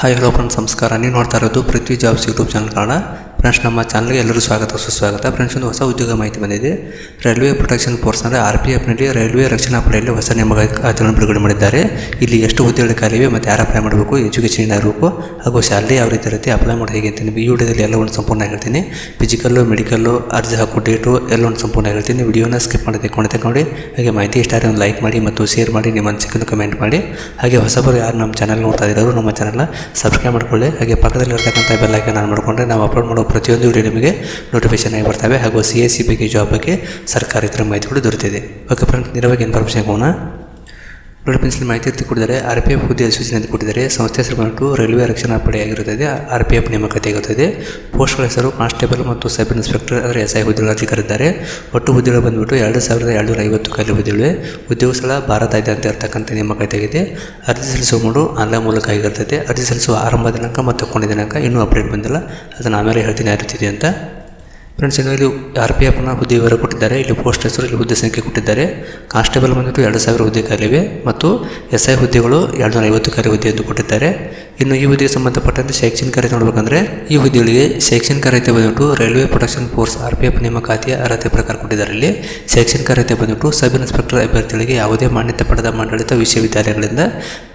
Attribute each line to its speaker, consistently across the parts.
Speaker 1: Hi hello friends ನಮಸ್ಕಾರ. ನೀವು ನೋಡ್ತಾ ಇರೋದು ಪೃಥ್ವಿ ಜಾಬ್ಸ್ ಯೂಟ್ಯೂಬ್ ಚಾನಲ್ ಕಾರಣ ಫ್ರೆಂಡ್ಸ್, ನಮ್ಮ ಚಾನಲ್ಗೆ ಎಲ್ಲರೂ ಸ್ವಾಗತ, ಸುಸ್ವಾಗತ. ಫ್ರೆಂಡ್ಸ್, ಒಂದು ಹೊಸ ಉದ್ಯೋಗ ಮಾಹಿತಿ ಬಂದಿದೆ. ರೈಲ್ವೆ ಪ್ರೊಟೆಕ್ಷನ್ ಫೋರ್ಸ್ ಅಂದರೆ ಆರ್ ಪಿ ಎಫ್ನಲ್ಲಿ ರೈಲ್ವೆ ರಕ್ಷಣಾ ಪಡೆಯಲ್ಲಿ ಹೊಸ ನೇಮಕಾತಿಗಳನ್ನು ಬಿಡುಗಡೆ ಮಾಡಿದ್ದಾರೆ. ಇಲ್ಲಿ ಎಷ್ಟು ಹುದ್ದೆಗಳು ಕಾಲಿವೆ ಮತ್ತು ಯಾರು ಅಪ್ಲೈ ಮಾಡಬೇಕು ಎಜುಕೇಷನ್ ರೂಪು ಹಾಗೂ ಸ್ಯಾಲ್ರಿ ಯಾವ ರೀತಿ ಇರುತ್ತೆ ಅಪ್ಲೈ ಮಾಡೋದು ಹೇಗೆ ಅಂತ ಈ ವಿಡಿಯೋದಲ್ಲಿ ಎಲ್ಲ ಒಂದು ಸಂಪೂರ್ಣ ಹೇಳ್ತೀನಿ. ಫಿಸಿಕಲ್ಲು ಮೆಡಿಕಲ್ಲು ಅರ್ಜಿ ಹಾಕೋ ಡೇಟು ಎಲ್ಲ ಒಂದು ಸಂಪೂರ್ಣ ಹೇಳ್ತೀನಿ. ವಿಡಿಯೋನ ಸ್ಕಿಪ್ ಮಾಡಿ ತೆಕ್ಕೊಂಡು ತಗೊಂಡು ಹಾಗೆ ಮಾಹಿತಿ ಇಷ್ಟ ಆದರೆ ಒಂದು ಲೈಕ್ ಮಾಡಿ ಮತ್ತು ಶೇರ್ ಮಾಡಿ, ನಿಮ್ಮ ಅನಿಸಿಕೆಯನ್ನು ಕಮೆಂಟ್ ಮಾಡಿ. ಹಾಗೆ ಹೊಸಬರು ಯಾರು ನಮ್ಮ ಚಾನಲ್ ನೋಡ್ತಾ ಇರೋರು ನಮ್ಮ ಚಾನಲ್ನ ಸಬ್ಸ್ಕ್ರೈಬ್ ಮಾಡ್ಕೊಳ್ಳಿ. ಹಾಗೆ ಪಕ್ಕದಲ್ಲಿ ಇರತಕ್ಕಂಥ ಬೆಲ್ ನಾನು ಮಾಡಿಕೊಂಡ್ರೆ ನಾವು ಅಪ್ಲೋಡ್ ಮಾಡೋ ಪ್ರತಿಯೊಂದು ವಿಡಿಯೋ ನಿಮಗೆ ನೋಟಿಫಿಕೇಶನ್ ಆಗಿ ಬರ್ತವೆ. ಹಾಗೂ ಸಿ ಎಸ್ ಸಿ ಬಗ್ಗೆ ಜಾಬ್ ಬಗ್ಗೆ ಸರ್ಕಾರಿ ಇತರ ಮಾಹಿತಿಗಳು ದೊರೆತಿದೆ. ಓಕೆ ಫ್ರೆಂಡ್ಸ್ ನೇರವಾಗಿ ಇನ್ಫಾರ್ಮೇಷನ್ ಹೋಗೋಣ ಪೆನ್ಸಿಲ್ ಮಾಹಿತಿ ಅಂತ ಕೊಟ್ಟಿದ್ದಾರೆ ಆರ್ ಪಿ ಎಫ್ ಹುದ್ದೆ ಸೂಚನೆ ಅಂತ ಕೊಟ್ಟಿದ್ದಾರೆ. ಸಂಸ್ಥೆ ಹೆಸರು ಬಂದು ರೈಲ್ವೆ ರಕ್ಷಣಾ ಪಡೆ ಆಗಿರುತ್ತದೆ. ಆರ್ ಪಿ ಎಫ್ ನೇಮಕಾತಿ ಆಗುತ್ತದೆ. ಪೋಸ್ಟ್ಗಳ ಹೆಸರು ಕಾನ್ಸ್ಟೇಬಲ್ ಮತ್ತು ಸಬ್ ಇನ್ಸ್ಪೆಕ್ಟರ್ ಅಂದರೆ ಎಸ್ ಐ ಹುದ್ದೆಗಳನ್ನು ಕರೆದಿದ್ದಾರೆ ಒಟ್ಟು ಹುದ್ದೆಗಳು ಬಂದುಬಿಟ್ಟು ಎರಡು ಸಾವಿರದ ಎರಡುನೂರ ಐವತ್ತು ಖಾಲಿ ಹುದ್ದೆಗಳಿವೆ. ಉದ್ಯೋಗ ಸ್ಥಳ ಅಂತ ಇರತಕ್ಕಂಥ ನೇಮಕಾತಿ ಆಗಿದೆ. ಅರ್ಜಿ ಸಲ್ಲಿಸುವ ಮೂಡು ಆನ್ಲೈನ್ ಮೂಲಕ ಆಗಿರ್ತದೆ. ಅರ್ಜಿ ಸಲ್ಲಿಸುವ ಆರಂಭ ದಿನಾಂಕ ಮತ್ತು ಕೊನೆ ದಿನಾಂಕ ಇನ್ನೂ ಅಪ್ಡೇಟ್ ಬಂದಿಲ್ಲ. ಅದನ್ನು ಆಮೇಲೆ ಹೇಳ್ತೀನಿ ಯಾವ ಇದೆ ಅಂತ. ಫ್ರೆಂಡ್ಸ್ ಇನ್ನು ಇಲ್ಲಿ ಆರ್ ಪಿ ಎಫ್ನ ಹುದ್ದೆ ವಿವರ ಕೊಟ್ಟಿದ್ದಾರೆ. ಇಲ್ಲಿ ಪೋಸ್ಟ್ ಹೆಸರು, ಇಲ್ಲಿ ಹುದ್ದೆ ಸಂಖ್ಯೆ ಕೊಟ್ಟಿದ್ದಾರೆ. ಕಾನ್ಸ್ಟೇಬಲ್ ಬಂದ್ಬಿಟ್ಟು ಎರಡು ಸಾವಿರ ಹುದ್ದೆ ಖಾಲಿವೆ ಮತ್ತು ಎಸ್ ಐ ಹುದ್ದೆಗಳು ಎರಡು ನೂರ ಐವತ್ತು ಖಾಲಿ ಹುದ್ದೆ ಎಂದು ಕೊಟ್ಟಿದ್ದಾರೆ. ಇನ್ನು ಈ ಹುದ್ದೆಗೆ ಸಂಬಂಧಪಟ್ಟಂತೆ ಶೈಕ್ಷಣಿಕ ರೈತ ನೋಡಬೇಕಂದ್ರೆ ಈ ಹುದ್ದೆಗಳಿಗೆ ಶೈಕ್ಷಣಿಕ ರೈತ ಬಂದ್ಬಿಟ್ಟು railway protection force R P F ನೇಮಕಾತಿಯ ಅರ್ಹತೆ ಪ್ರಕಾರ ಕೊಟ್ಟಿದ್ದಾರೆ. ಇಲ್ಲಿ ಶೈಕ್ಷಣಿಕ ರೈತ ಬಂದ್ಬಿಟ್ಟು ಸಬ್ ಇನ್ಸ್ಪೆಕ್ಟರ್ ಅಭ್ಯರ್ಥಿಗಳಿಗೆ ಯಾವುದೇ ಮಾನ್ಯತೆ ಪಡೆದ ಮಂಡಳಿತ ವಿಶ್ವವಿದ್ಯಾಲಯಗಳಿಂದ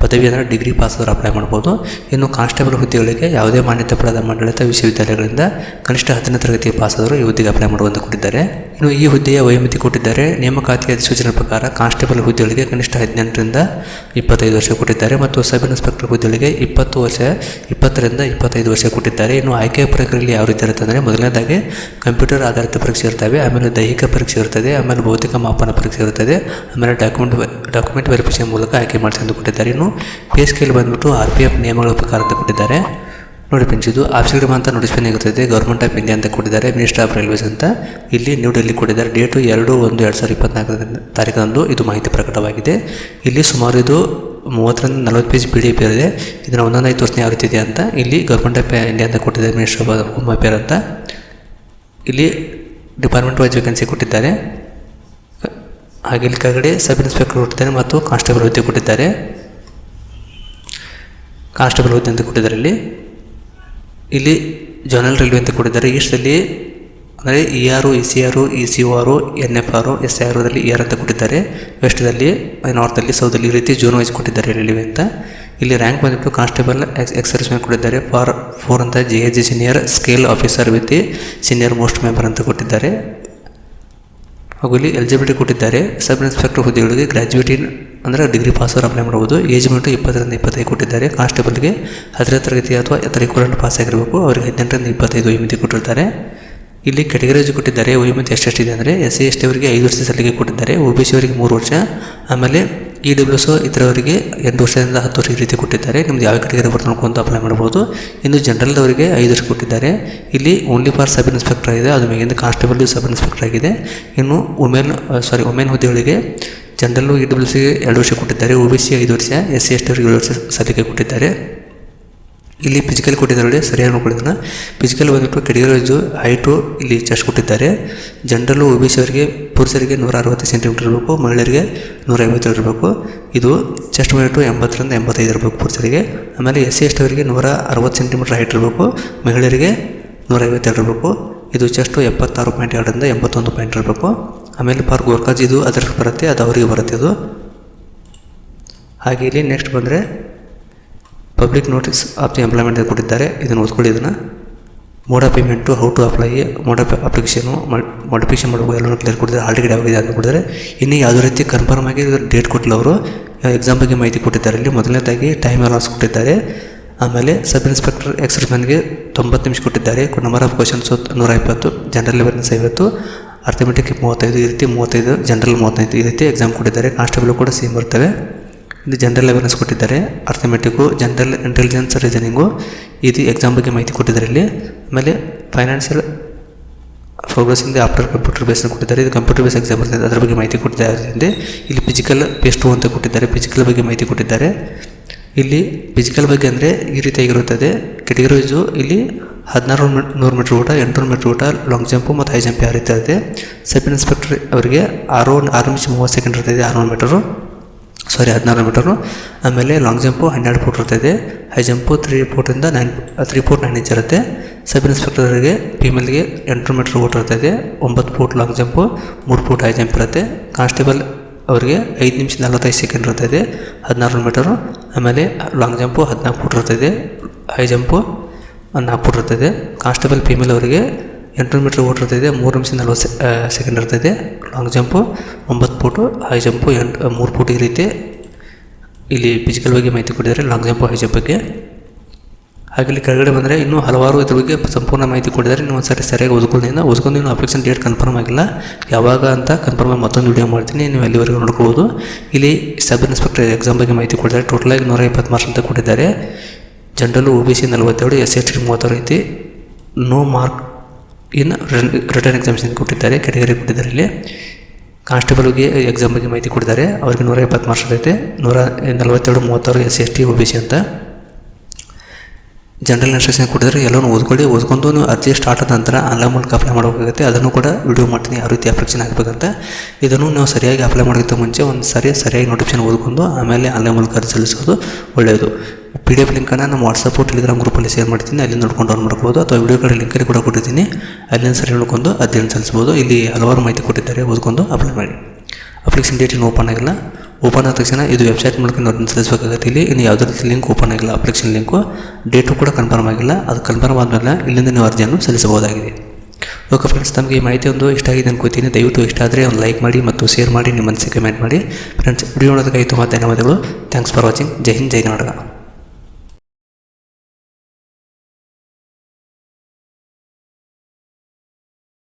Speaker 1: ಪದವಿ ಅಂದರೆ ಡಿಗ್ರಿ ಪಾಸ್ ಆದರೂ ಅಪ್ಲೈ ಮಾಡ್ಬೋದು. ಇನ್ನು ಕಾನ್ಸ್ಟೇಬಲ್ ಹುದ್ದೆಗಳಿಗೆ ಯಾವುದೇ ಮಾನ್ಯತೆ ಪಡೆದ ಮಂಡಳಿತ ವಿಶ್ವವಿದ್ಯಾಲಯಗಳಿಂದ ಕನಿಷ್ಠ ಹತ್ತನೇ ತರಗತಿ ಪಾಸ್ ಆದರೂ ಈ ಹುದ್ದೆಗೆ ಅಪ್ಲೈ ಮಾಡುವಂತೆ ಕೊಟ್ಟಿದ್ದಾರೆ. ಇನ್ನು ಈ ಹುದ್ದೆಯ ವಯೋಮಿತಿ ಕೊಟ್ಟಿದ್ದಾರೆ. ನೇಮಕಾತಿ ಅಧಿಸೂಚನೆ ಪ್ರಕಾರ ಕಾನ್ಸ್ಟೇಬಲ್ ಹುದ್ದೆಗಳಿಗೆ ಕನಿಷ್ಠ ಹದಿನೆಂಟರಿಂದ ಇಪ್ಪತ್ತೈದು ವರ್ಷ ಕೊಟ್ಟಿದ್ದಾರೆ ಮತ್ತು ಸಬ್ ಇನ್ಸ್ಪೆಕ್ಟರ್ ಹುದ್ದೆಗಳಿಗೆ ಇಪ್ಪತ್ತು ವರ್ಷ, ಇಪ್ಪತ್ತರಿಂದ ಇಪ್ಪತ್ತೈದು ವರ್ಷ ಕೊಟ್ಟಿದ್ದಾರೆ. ಇನ್ನು ಆಯ್ಕೆ ಪ್ರಕ್ರಿಯೆಯಲ್ಲಿ ಯಾವ ರೀತಿ ಇರುತ್ತೆ ಅಂದರೆ ಮೊದಲನೇದಾಗಿ ಕಂಪ್ಯೂಟರ್ ಆಧಾರಿತ ಪರೀಕ್ಷೆ ಇರ್ತವೆ, ಆಮೇಲೆ ದೈಹಿಕ ಪರೀಕ್ಷೆ ಇರ್ತದೆ, ಆಮೇಲೆ ಭೌತಿಕ ಮಾಪನ ಪರೀಕ್ಷೆ ಇರ್ತದೆ, ಆಮೇಲೆ ಡಾಕ್ಯುಮೆಂಟ್ ಡಾಕ್ಯುಮೆಂಟ್ ವೆರಿಫಿಕೇಷನ್ ಮೂಲಕ ಆಯ್ಕೆ ಮಾಡಿಸಿ ಎಂದು ಕೊಟ್ಟಿದ್ದಾರೆ. ಇನ್ನು ಪೇ ಸ್ಕೇಲ್ ಬಂದ್ಬಿಟ್ಟು ಆರ್ ಪಿ ಎಫ್ ನಿಯಮಗಳ ಪ್ರಕಾರ ಅಂತ ಕೊಟ್ಟಿದ್ದಾರೆ. ನೋಡಿ ಫ್ರೆಂಡ್ಸ್ ಇದು ಆಫೀಸ್ಗೆ ಅಂತ ನೋಟಿಫಿಕೇಶನ್ ಇರ್ತದೆ ಗೌರ್ಮೆಂಟ್ ಆಫ್ ಇಂಡಿಯಾ ಅಂತ ಕೊಟ್ಟಿದ್ದಾರೆ ಮಿನಿಸ್ಟರ್ ಆಫ್ ರೈಲ್ವೇಸ್ ಅಂತ. ಇಲ್ಲಿ ನ್ಯೂ ಡೆಲ್ಲಿ ಕೊಟ್ಟಿದ್ದಾರೆ, ಡೇಟು ಎರಡು ಒಂದು ಎರಡು ಸಾವಿರದ ಇಪ್ಪತ್ನಾಲ್ಕರ ತಾರೀಕಂದು ಇದು ಮಾಹಿತಿ ಪ್ರಕಟವಾಗಿದೆ. ಇಲ್ಲಿ ಸುಮಾರು ಇದು ಮೂವತ್ತರಿಂದ ನಲವತ್ತು ಪೇಜ್ ಪಿ ಡಿ ಎಫ್ ಇದೆ ಇದನ್ನು ಒಂದೊಂದಾಗಿ ತೋರಿಸ್ತೀನಿ ಯಾವ ರೀತಿ ಇದೆ ಅಂತ ಇಲ್ಲಿ ಗೌರ್ಮೆಂಟ್ ಆಫ್ ಇಂಡಿಯಾ ಅಂತ ಕೊಟ್ಟಿದ್ದಾರೆ ಮಿನಿಸ್ಟರ್ ಆಫ್ ಹೋಮ್ ಅಫೇರ್ ಅಂತ. ಇಲ್ಲಿ ಡಿಪಾರ್ಟ್ಮೆಂಟ್ ವೈಸ್ ವೇಕೆನ್ಸಿ ಕೊಟ್ಟಿದ್ದಾರೆ. ಹಾಗೆ ಇಲ್ಲಿ ಕೆಳಗಡೆ ಸಬ್ ಇನ್ಸ್ಪೆಕ್ಟರ್ ಕೊಟ್ಟಿದ್ದಾರೆ ಮತ್ತು ಕಾನ್ಸ್ಟೇಬಲ್ ಹುದ್ದೆ ಕೊಟ್ಟಿದ್ದಾರೆ. ಕಾನ್ಸ್ಟೇಬಲ್ ಹುದ್ದೆ ಅಂತ ಕೊಟ್ಟಿದ್ದಾರೆ ಇಲ್ಲಿ. ಇಲ್ಲಿ ಜನರಲ್ ರೈಲ್ವೆ ಅಂತ ಕೊಟ್ಟಿದ್ದಾರೆ. ಈಸ್ಟಲ್ಲಿ ಅಂದರೆ E R E C R E C O R N F R S I ಒದಲ್ಲಿ E R ಅಂತ ಕೊಟ್ಟಿದ್ದಾರೆ. ವೆಸ್ಟಲ್ಲಿ ನಾರ್ತಲ್ಲಿ ಸೌದಲ್ಲಿ ಈ ರೀತಿ ಜೋನ್ ವೈಸ್ ಕೊಟ್ಟಿದ್ದಾರೆ ರೈಲ್ವೆ ಅಂತ. ಇಲ್ಲಿ ರ್ಯಾಂಕ್ ಬಂದ್ಬಿಟ್ಟು ಕಾನ್ಸ್ಟೇಬಲ್ ಎಕ್ಸ್ ಎಕ್ಸರ್ಸ್ ಮೇಲೆ ಕೊಟ್ಟಿದ್ದಾರೆ. ಫಾರ್ ಫೋರ್ ಅಂತ J A G senior scale officer with senior most member ಅಂತ ಕೊಟ್ಟಿದ್ದಾರೆ. ಹಾಗೂ ಇಲ್ಲಿ ಎಲಿಜಿಬಿಲಿಟಿ ಕೊಟ್ಟಿದ್ದಾರೆ. ಸಬ್ ಇನ್ಸ್ಪೆಕ್ಟರ್ ಹುದ್ದೆಗಳಿಗೆ ಗ್ರ್ಯಾಜುಯೇಟಿನ್ ಅಂದರೆ ಡಿಗ್ರಿ ಪಾಸ್ ಅವರು ಅಪ್ಲೈ ಮಾಡ್ಬೋದು. ಏಜ್ ಮಿನಿಟ್ ಇಪ್ಪತ್ತರಿಂದ ಇಪ್ಪತ್ತೈದು ಕೊಟ್ಟಿದ್ದಾರೆ. ಕಾನ್ಸ್ಟೇಬಲ್ಗೆ ಹದಿನೈದು ತರಗತಿ ಅಥವಾ ಅದರ ಇಕ್ವಲೆಂಟ್ ಪಾಸ್ ಆಗಿರಬೇಕು. ಅವರಿಗೆ ಹದಿನೆಂಟರಿಂದ ಇಪ್ಪತ್ತೈದು ವಯೋಮಿತಿ ಕೊಟ್ಟಿರ್ತಾರೆ. ಇಲ್ಲಿ ಕೆಟಗರೈಸ್ ಕೊಟ್ಟಿದ್ದಾರೆ ವಯೋಮಿತಿ ಎಷ್ಟೆಷ್ಟಿದೆ ಅಂದರೆ ಎಸ್ ಸಿ ಎಸ್ ಟಿ ಅವರಿಗೆ ಐದು ವರ್ಷ ಸಲಿಗೆ ಕೊಟ್ಟಿದ್ದಾರೆ ಒ ಬಿ ಸಿ ಅವರಿಗೆ ಮೂರು ವರ್ಷ, ಆಮೇಲೆ ಇ ಡಬ್ಲ್ಯೂ ಸೊ ಇತರವರಿಗೆ ಎಂಟು ವರ್ಷದಿಂದ ಹತ್ತು ವರ್ಷ ಈ ರೀತಿ ಕೊಟ್ಟಿದ್ದಾರೆ. ನಿಮ್ದು ಯಾವ ಕೆಟಗರಿ ಬರ್ತದೆ ಅಂತ ಅಪ್ಲೈ ಮಾಡ್ಬೋದು. ಇನ್ನು ಜನರಲ್ದವರಿಗೆ ಐದು ವರ್ಷ ಕೊಟ್ಟಿದ್ದಾರೆ. ಇಲ್ಲಿ ಓನ್ಲಿ ಫಾರ್ ಸಬ್ ಇನ್ಸ್ಪೆಕ್ಟರ್ ಆಗಿದೆ, ಅದು ಮೇಗಿಂದ ಕಾನ್ಸ್ಟೇಬಲ್ ಸಬ್ ಇನ್ಸ್ಪೆಕ್ಟರ್ ಆಗಿದೆ. ಇನ್ನು ವುಮೆನ್ ಸಾರಿ ವುಮೆನ್ ಹುದ್ದೆಗಳಿಗೆ ಜನರಲ್ ಇ ಡಬ್ಲ್ಯೂ ಸಿಗೆ ಎರಡು ವರ್ಷ ಕೊಟ್ಟಿದ್ದಾರೆ ಒ ಬಿ ಸಿ ಐದು ವರ್ಷ ಎಸ್ ಸಿ ಎಸ್ ಟಿ ಅವರಿಗೆ ಏಳು ವರ್ಷ ಸಲಿಕೆ ಕೊಟ್ಟಿದ್ದಾರೆ. ಇಲ್ಲಿ ಫಿಸಿಕಲ್ ಕೊಟ್ಟಿದ್ದಾರೆ ನೋಡಿ ಸರಿಯಾಗಿ ನೋಡ್ಕೊಳ್ಳೋದನ್ನ ಫಿಸಿಕಲ್ ಬಂದ್ಬಿಟ್ಟು ಕೆಡಿಗರೈಜು ಹೈಟು ಇಲ್ಲಿ ಚೆಸ್ಟ್ ಕೊಟ್ಟಿದ್ದಾರೆ. ಜನರಲ್ಲು ಒ ಬಿ ಸಿ ಅವರಿಗೆ ಪುರುಷರಿಗೆ ನೂರ ಅರವತ್ತು ಸೆಂಟಿಮೀಟರ್ ಇರಬೇಕು, ಮಹಿಳೆಯರಿಗೆ ನೂರ ಐವತ್ತೇಳು ಇರಬೇಕು. ಇದು ಚೆಸ್ಟ್ ಬಂದ್ಬಿಟ್ಟು ಎಂಬತ್ತರಿಂದ ಎಂಬತ್ತೈದು ಇರಬೇಕು ಪುರುಷರಿಗೆ. ಆಮೇಲೆ ಎಸ್ ಸಿ ಎಸ್ ಅವರಿಗೆ ನೂರ ಅರವತ್ತು ಸೆಂಟಿಮೀಟರ್ ಹೈಟ್ ಇರಬೇಕು, ಮಹಿಳೆಯರಿಗೆ ನೂರ ಐವತ್ತೆರಡು ಇರಬೇಕು. ಇದು ಚೆಸ್ಟು ಎಪ್ಪತ್ತಾರು ಪಾಯಿಂಟ್ ಎರಡರಿಂದ ಎಂಬತ್ತೊಂದು ಪಾಯಿಂಟ್ ಇರಬೇಕು. ಆಮೇಲೆ ಫಾರ್ ಗೋರ್ಕಾಜ್ ಇದು ಅದರ ಬರುತ್ತೆ, ಅದು ಅವರಿಗೆ ಬರುತ್ತೆ ಇದು. ಹಾಗೆ ಇಲ್ಲಿ ನೆಕ್ಸ್ಟ್ ಬಂದರೆ public notice of the employment ಕೊಟ್ಟಿದ್ದಾರೆ ಇದನ್ನು ಓದ್ಕೊಳ್ಳಿ ಇದನ್ನು. Mode of payment how to apply mode of application modification ಮಾಡಬೇಕು ಎಲ್ಲರೂ ಕ್ಲಿಯರ್ ಕೊಟ್ಟಿದ್ದಾರೆ ಆಲ್ರೆಡಿ ಆಗಿದೆ ಅಂತ ಕೊಟ್ಟಿದ್ದಾರೆ. ಇನ್ನೂ ಯಾವುದೇ ರೀತಿ ಕನ್ಫರ್ಮ್ ಆಗಿ ಡೇಟ್ ಕೊಟ್ಟಿಲ್ಲ ಅವರು ಎಕ್ಸಾಮ್ ಬಗ್ಗೆ ಮಾಹಿತಿ ಕೊಟ್ಟಿದ್ದಾರೆ. ಇಲ್ಲಿ ಮೊದಲನೇದಾಗಿ ಟೈಮ್ ಅಲಾನ್ಸ್ ಕೊಟ್ಟಿದ್ದಾರೆ. ಆಮೇಲೆ ಸಬ್ ಇನ್ಸ್ಪೆಕ್ಟರ್ ಎಕ್ಸರ್ಸ್ಮನ್ಗೆ ತೊಂಬತ್ತು ನಿಮಿಷ ಕೊಟ್ಟಿದ್ದಾರೆ. ನಂಬರ್ ಆಫ್ ಕ್ವಶನ್ಸು ನೂರ ಇಪ್ಪತ್ತು ಜನರಲ್ ಅವೇರ್ನೆಸ್ ಐವತ್ತು ಅರ್ಥಮೆಟಿಕ್ ಮೂವತ್ತೈದು, ಈ ರೀತಿ ಮೂವತ್ತೈದು ಜನರಲ್ ಮೂವತ್ತೈದು ಈ ರೀತಿ ಎಕ್ಸಾಮ್ ಕೊಟ್ಟಿದ್ದಾರೆ. ಕಾನ್ಸ್ಟೇಬಲ್ ಕೂಡ ಸೇಮ್ ಬರ್ತವೆ. ಇದು ಜನರಲ್ ಅವೇರ್ನೆಸ್ ಕೊಟ್ಟಿದ್ದಾರೆ. ಅರ್ಥಮೆಟಿಕ್ಕು ಜನರಲ್ ಇಂಟೆಲಿಜೆನ್ಸ್ ರೀಸನಿಂಗು ಇದು ಎಕ್ಸಾಮ್ ಬಗ್ಗೆ ಮಾಹಿತಿ ಕೊಟ್ಟಿದ್ದಾರೆ ಇಲ್ಲಿ. ಆಮೇಲೆ ಫೈನಾನ್ಷಿಯಲ್ ಪ್ರೋಗ್ರೆಸ್ಸಿಂದ ಆಫ್ಟರ್ ಕಂಪ್ಯೂಟರ್ ಬೇಸ್ನ ಕೊಟ್ಟಿದ್ದಾರೆ. ಇದು ಕಂಪ್ಯೂಟರ್ ಬೇಸ್ ಎಕ್ಸಾಮ್ ಇರ್ತದೆ ಅದರ ಬಗ್ಗೆ ಮಾಹಿತಿ ಕೊಟ್ಟಿದ್ದಾರೆ ಇಲ್ಲಿ. ಫಿಸಿಕಲ್ ಪೇಸ್ ಟು ಅಂತ ಕೊಟ್ಟಿದ್ದಾರೆ. ಫಿಸಿಕಲ್ ಬಗ್ಗೆ ಮಾಹಿತಿ ಕೊಟ್ಟಿದ್ದಾರೆ. ಇಲ್ಲಿ ಫಿಸಿಕಲ್ ಬಗ್ಗೆ ಅಂದರೆ ಈ ರೀತಿಯಾಗಿರುತ್ತದೆ ಕೆಟಗರೀಸು ಇಲ್ಲಿ ಹದಿನಾರು ನೂರು ಮೀಟ್ರ್ ಊಟ, ಎಂಟುನೂರು ಮೀಟ್ರ್ ಊಟ ಲಾಂಗ್ ಜಂಪು ಮತ್ತು ಹೈ ಜಂಪ್ ಯಾವ ರೀತಿ ಇರುತ್ತೆ ಸಬ್ ಇನ್ಸ್ಪೆಕ್ಟರ್ ಅವರಿಗೆ ಆರು ಆರು ನಿಮಿಷ ಮೂವತ್ತು ಸೆಕೆಂಡ್ ಇರ್ತದೆ. ಆರುನೂರು ಮೀಟರು ಸಾರಿ ಹದಿನಾರು ಮೀಟರು ಆಮೇಲೆ ಲಾಂಗ್ ಜಂಪು ಹನ್ನೆರಡು ಫೂಟ್ ಇರ್ತದೆ high jump three ಫೂಟಿಂದ nine three foot nine inch ಇರುತ್ತೆ. ಸಬ್ ಇನ್ಸ್ಪೆಕ್ಟರ್ಗೆ ಫೀಮೇಲ್ಗೆ ಎಂಟು ಮೀಟರ್ ಓಟ್ ಇರ್ತದೆ ಒಂಬತ್ತು ಫೂಟ್ ಲಾಂಗ್ ಜಂಪು ಮೂರು ಫೂಟ್ ಹೈ ಜಂಪ್ ಇರುತ್ತೆ. ಕಾನ್ಸ್ಟೇಬಲ್ ಅವರಿಗೆ ಐದು ನಿಮಿಷ ನಲವತ್ತೈದು ಸೆಕೆಂಡ್ ಇರ್ತೈತೆ ಹದಿನಾರು ಮೀಟರು ಆಮೇಲೆ ಲಾಂಗ್ ಜಂಪು ಹದಿನಾಲ್ಕು ಫೂಟ್ ಇರ್ತದೆ ಹೈ ಜಂಪು ನಾಲ್ಕು ಫೂಟ್ ಇರ್ತದೆ ಕಾನ್ಸ್ಟೇಬಲ್ ಫೀಮೇಲ್ ಅವರಿಗೆ ಎಂಟು ಮೀಟ್ರ್ ಓಟ್ ಇರ್ತೈತೆ ಮೂರು ನಿಮಿಷ ನಲ್ವತ್ತು ಸೆಕೆಂಡ್ ಇರ್ತೈತೆ ಲಾಂಗ್ ಜಂಪು ಒಂಬತ್ತು ಫೂಟು ಹೈ ಜಂಪು ಎಂಟು ಮೂರು ಫೂಟ್ ಈ ರೀತಿ. ಇಲ್ಲಿ ಫಿಸಿಕಲ್ ಬಗ್ಗೆ ಮಾಹಿತಿ ಕೊಟ್ಟಿದ್ದಾರೆ ಲಾಂಗ್ ಜಂಪು ಹೈ ಜಂಪ್ ಬಗ್ಗೆ. ಹಾಗೆ ಇಲ್ಲಿ ಕೆಳಗಡೆ ಬಂದರೆ ಇನ್ನೂ ಹಲವಾರು ಇದ್ರ ಬಗ್ಗೆ ಸಂಪೂರ್ಣ ಮಾಹಿತಿ ಕೊಟ್ಟಿದ್ದಾರೆ. ನೀವು ಒಂದು ಸರಿ ಸರಿಯಾಗಿ ಓದ್ಕೊಂಡಿಲ್ಲ ಓದ್ಕೊಂಡು ನೀವು ಅಪ್ಲಿಕೇಶನ್ ಡೇಟ್ ಕನ್ಫರ್ಮ್ ಆಗಿಲ್ಲ. ಯಾವಾಗ ಅಂತ ಕನ್ಫರ್ಮ್ ಆಗಿ ಮತ್ತೊಂದು ವೀಡಿಯೋ ಮಾಡ್ತೀನಿ. ನೀವು ಅಲ್ಲಿವರೆಗೂ ನೋಡ್ಕೋಬೋದು. ಇಲ್ಲಿ ಸಬ್ ಇನ್ಸ್ಪೆಕ್ಟರ್ ಎಕ್ಸಾಮ್ ಬಗ್ಗೆ ಮಾಹಿತಿ ಕೊಟ್ಟಿದ್ದಾರೆ. ಟೋಟಲಾಗಿ ನೂರ ಇಪ್ಪತ್ತು ಮಾರ್ಕ್ಸ್ ಅಂತ ಕೊಟ್ಟಿದ್ದಾರೆ. ಜನರಲ್ ಒ ಬಿ ಸಿ ನಲವತ್ತೆರಡು ಎಸ್ ಎಸ್ ಟಿ ಮೂವತ್ತಾರು ಐತಿ. No mark in written examination ಕೊಟ್ಟಿದ್ದಾರೆ ಕೆಟಗರಿ ಕೊಟ್ಟಿದ್ದಾರೆ ಇಲ್ಲಿ. ಕಾನ್ಸ್ಟೇಬಲ್ಗೆ ಎಕ್ಸಾಮ್ ಬಗ್ಗೆ ಮಾಹಿತಿ ಕೊಟ್ಟಿದ್ದಾರೆ. ಅವ್ರಿಗೆ ನೂರ ಇಪ್ಪತ್ತು ಮಾರ್ಕ್ಸ್ ಐತೆ ನೂರ ನಲವತ್ತೆರಡು, ಮೂವತ್ತಾರು S S T O B C ಅಂತ. ಜನರಲ್ ಇನ್ಸ್ಟ್ರಕ್ಷನ್ ಕೊಟ್ಟಿದ್ರೆ ಎಲ್ಲನೂ ಓದ್ಕೊಳ್ಳಿ. ಓದ್ಕೊಂಡು ನೀವು ಅರ್ಜಿ ಸ್ಟಾರ್ಟ್ ಆದ ನಂತರ ಆನ್ಲೈನ್ ಮೂಲಕ ಅಪ್ಲೈ ಮಾಡಬೇಕಾಗುತ್ತೆ. ಅದನ್ನು ಕೂಡ ವಿಡಿಯೋ ಮಾಡ್ತೀನಿ. ಯಾವ ರೀತಿ ಅಪ್ಲಿಕೇಶನ್ ಆಗಬೇಕಂತ. ಇದನ್ನು ನಾವು ಸರಿಯಾಗಿ ಅಪ್ಲೈ ಮಾಡೋಕ್ಕಿಂತ ಮುಂಚೆ ಒಂದು ಸರಿ ಸರಿಯಾಗಿ ನೋಟಿಫಿಕೇಶನ್ ಓದ್ಕೊಂಡು, ಆಮೇಲೆ ಆನ್ಲೈನ್ ಮೂಲಕ ಅರ್ಜಿ ಸಲ್ಲಿಸೋದು ಒಳ್ಳೆಯದು. ಪಿ ಡಿ ಎಫ್ ಲಿಂಕನ್ನು ನಮ್ಮ ವಾಟ್ಸಪ್ಪು ಟೆಲಿಗ್ರಾಮ್ ಗ್ರೂಪಲ್ಲಿ ಶೇರ್ ಮಾಡ್ತೀನಿ. ಅಲ್ಲಿ ನೋಡ್ಕೊಂಡು ಡೌನ್ ಮಾಡ್ಬೋದು. ಅಥವಾ ವಿಡಿಯೋ ಕಡೆ ಲಿಂಕಲ್ಲಿ ಕೂಡ ಕೊಟ್ಟಿದ್ದೀನಿ. ಅಲ್ಲಿಂದ ಸರಿ ನೋಡ್ಕೊಂಡು ಅಧ್ಯಯನ ಸಲ್ಲಿಸ್ಬೋದು ಇಲ್ಲಿ ಹಲವಾರು ಮಾಹಿತಿ ಕೊಟ್ಟಿದ್ದಾರೆ. ಓದ್ಕೊಂಡು ಅಪ್ಲೈ ಮಾಡಿ. ಅಪ್ಲಿಕೇಶನ್ ಡೇಟ್ ಇನ್ನು ಓಪನ್ ಆಗಿಲ್ಲ. ಓಪನ್ ಆದ ತಕ್ಷಣ ಇದು ವೆಬ್ಸೈಟ್ ಮೂಲಕ ನೀವು ಸಲ್ಲಿಸಬೇಕಾಗುತ್ತೆ. ಇಲ್ಲಿ ಇನ್ನು ಯಾವುದೇ ರೀತಿ ಲಿಂಕ್ ಓಪನ್ ಆಗಿಲ್ಲ ಅಪ್ಲಿಕೇಶನ್ ಲಿಂಕು ಡೇಟು ಕೂಡ ಕನ್ಫರ್ಮ್ ಆಗಿಲ್ಲ. ಅದು ಕನ್ಫರ್ಮ್ ಆದಮೇಲೆ ಇಲ್ಲಿಂದ ನೀವು ಅರ್ಜಿಯನ್ನು ಸಲ್ಲಿಸಬಹುದಾಗಿದೆ. ಓಕೆ ಫ್ರೆಂಡ್ಸ್ ತಮಗೆ ಈ ಮಾಹಿತಿ ಒಂದು ಇಷ್ಟ ಆಗಿದೆ ಅನ್ಕೋತೀನಿ. ದಯವಿಟ್ಟು ಇಷ್ಟ ಆದರೆ ಒಂದು ಲೈಕ್ ಮಾಡಿ ಮತ್ತು ಶೇರ್ ಮಾಡಿ, ನಿಮ್ಮ ಮನಸ್ಸಿಗೆ ಕಮೆಂಟ್ ಮಾಡಿ. ಫ್ರೆಂಡ್ಸ್ ವಿಡಿಯೋ ನೋಡೋದಕ್ಕಾಯಿತು. ತುಂಬ ಧನ್ಯವಾದಗಳು. ಥ್ಯಾಂಕ್ಸ್ ಫಾರ್ ವಾಚಿಂಗ್ ಜೈ ಹಿಂದ್, ಜೈ ಕರ್ನಾಟಕ.